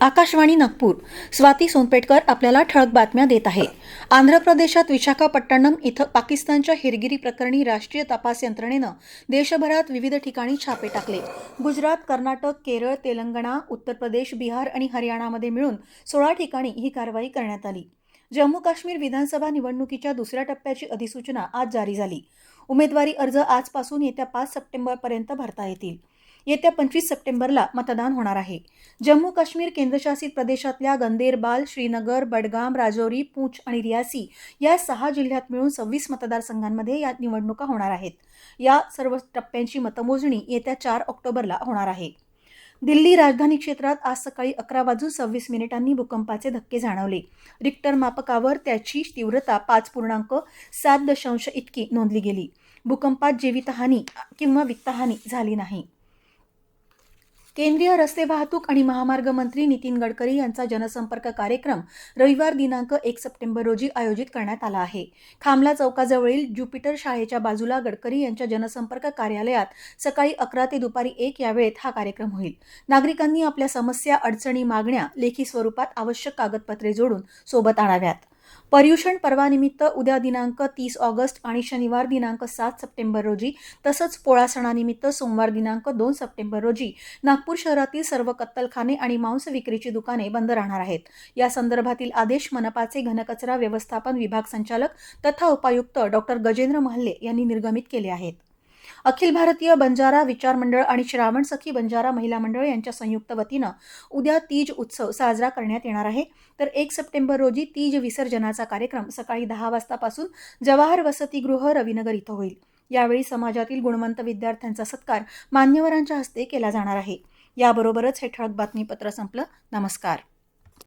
आकाशवाणी नागपूर. स्वाती सोनपेटकर आपल्याला ठळक बातम्या देत आहे आंध्र प्रदेशात विशाखापट्टणम इथं पाकिस्तानच्या हेरगिरी प्रकरणी राष्ट्रीय तपास यंत्रणेनं देशभरात विविध ठिकाणी छापे टाकले. गुजरात कर्नाटक केरळ तेलंगणा उत्तर प्रदेश बिहार आणि हरियाणामध्ये मिळून सोळा ठिकाणी ही कारवाई करण्यात आली. जम्मू काश्मीर विधानसभा निवडणुकीच्या दुसऱ्या टप्प्याची अधिसूचना आज जारी झाली. उमेदवारी अर्ज आजपासून येत्या पाच सप्टेंबरपर्यंत भरता येतील. येत्या पंचवीस सप्टेंबरला मतदान होणार आहे. जम्मू काश्मीर केंद्रशासित प्रदेशातल्या गंदेरबाल श्रीनगर बडगाम राजौरी पूंछ आणि रियासी या सहा जिल्ह्यात मिळून सव्वीस मतदारसंघांमध्ये या निवडणुका होणार आहेत. या सर्व टप्प्यांची मतमोजणी येत्या चार ऑक्टोबरला होणार आहे. दिल्ली राजधानी क्षेत्रात आज सकाळी अकरा वाजून सव्वीस मिनिटांनी भूकंपाचे धक्के जाणवले. रिक्टर मापकावर त्याची तीव्रता पाच पूर्णांक सात दशांश इतकी नोंदली गेली. भूकंपात जीवितहानी किंवा वित्तहानी झाली नाही. केंद्रीय रस्ते वाहतूक आणि महामार्ग मंत्री नितीन गडकरी यांचा जनसंपर्क कार्यक्रम रविवार दिनांक एक सप्टेंबर रोजी आयोजित करण्यात आला आहे. खामला चौकाजवळील ज्युपिटर शाळेच्या बाजूला गडकरी यांच्या जनसंपर्क कार्यालयात सकाळी अकरा ते दुपारी एक या वेळेत हा कार्यक्रम होईल. नागरिकांनी आपल्या समस्या अडचणी मागण्या लेखी स्वरूपात आवश्यक कागदपत्रे जोडून सोबत आणाव्यात. पर्युषण पर्वानिमित्त उद्या दिनांक तीस ऑगस्ट आणि शनिवार दिनांक सात सप्टेंबर रोजी तसंच पोळा सणानिमित्त सोमवार दिनांक दोन सप्टेंबर रोजी नागपूर शहरातील सर्व कत्तलखाने आणि मांस विक्रीची दुकाने बंद राहणार आहेत. या संदर्भातील आदेश मनपाचे घनकचरा व्यवस्थापन विभाग संचालक तथा उपायुक्त डॉक्टर गजेंद्र महल्ले यांनी निर्गमित केले आहेत. अखिल भारतीय बंजारा विचार मंडळ आणि श्रावण सखी बंजारा महिला मंडळ यांच्या संयुक्त वतीनं उद्या तीज उत्सव साजरा करण्यात येणार आहे. तर एक सप्टेंबर रोजी तीज विसर्जनाचा कार्यक्रम सकाळी दहा वाजतापासून जवाहर वसतिगृह रविनगर इथं होईल. यावेळी समाजातील गुणवंत विद्यार्थ्यांचा सत्कार मान्यवरांच्या हस्ते केला जाणार आहे. याबरोबरच हे ठळक बातमीपत्र संपलं. नमस्कार.